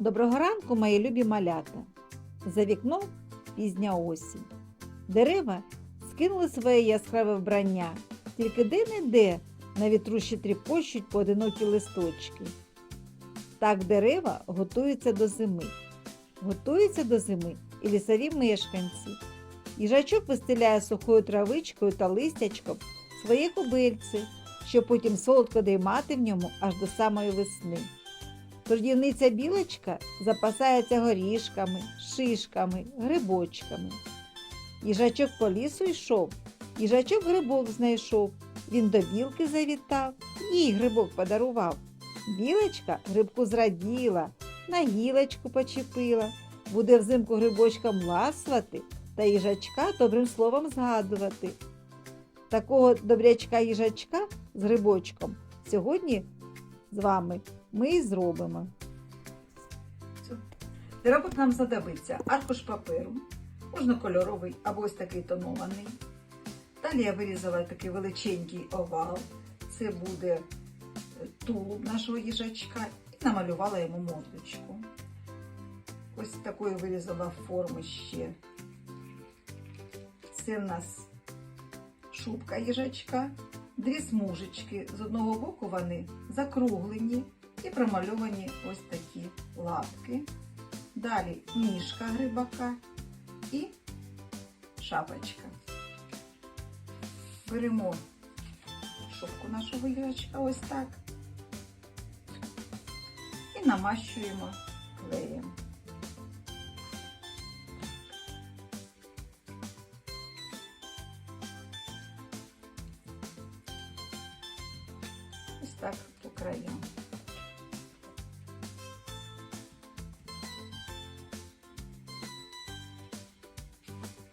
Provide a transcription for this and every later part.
Доброго ранку, мої любі малята. За вікном пізня осінь. Дерева скинули своє яскраве вбрання, тільки де-не-де на вітру ще тріпощуть поодинокі листочки. Так дерева готуються до зими. Готуються до зими і лісові мешканці. Їжачок вистеляє сухою травичкою та листячком своє кубильце, щоб потім солодко діймати в ньому аж до самої весни. Трудівниця білочка запасається горішками, шишками, грибочками. Їжачок по лісу йшов, їжачок грибок знайшов. Він до білки завітав, їй грибок подарував. Білочка грибку зраділа, на гілочку почепила, буде взимку грибочком ласувати та їжачка добрим словом згадувати. Такого добрячка їжачка з грибочком сьогодні з вами ми і зробимо. Для нам знадобиться аркуш паперу, можна кольоровий або ось такий тонований. Далі я вирізала такий величенький овал. Це буде е, тулуб нашого їжачка і намалювала йому мордочку. Ось такої вирізала форми ще. Це в нас шубка їжачка, дві смужечки. З одного боку вони закруглені і промальовані ось такі лапки. Далі ніжка грибака і шапочка. Беремо шубку нашого їжачка ось так і намащуємо клеєм. Так по краям.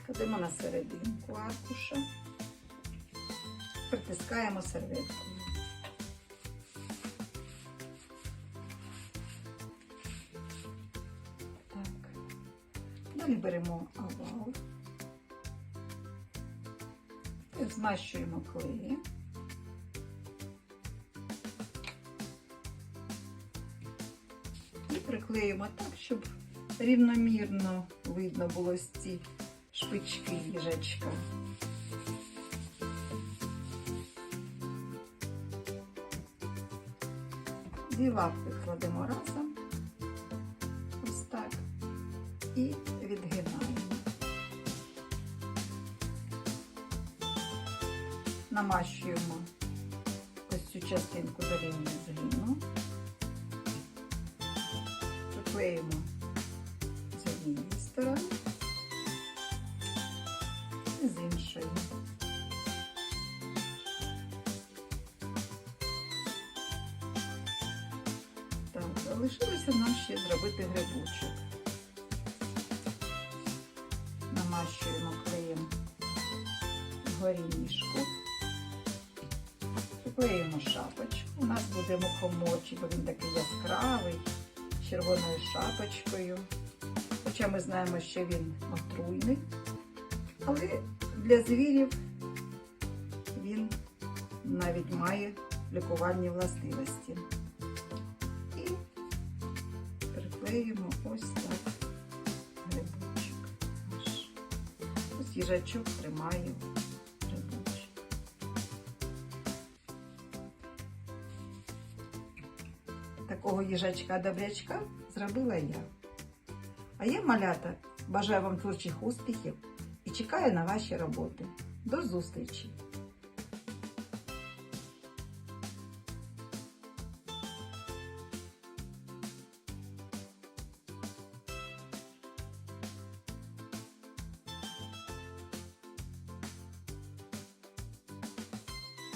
Кладемо на серединку аркуша, притискаємо серветкою. Так. Далі беремо овал і змащуємо клеєм. Приклеїмо так, щоб рівномірно видно було ось ці шпички їжачка. Дві лапки кладемо разом, ось так, і відгинаємо. Намащуємо ось цю частинку до лінії згину, приклеїмо з однієї сторони і з іншої. Так, залишилося нам ще зробити грибочок. Намащуємо клеєм горішку. Приклеїмо шапочку. У нас буде мухоморчик, бо він такий яскравий, червоною шапочкою. Хоча ми знаємо, що він отруйний. Але для звірів він навіть має лікувальні властивості. І приклеїмо ось так грибочок. Ось їжачок тримає Такого їжачка-добрячка зробила я. А я, малята, бажаю вам творчих успіхів і чекаю на ваші роботи. До зустрічі!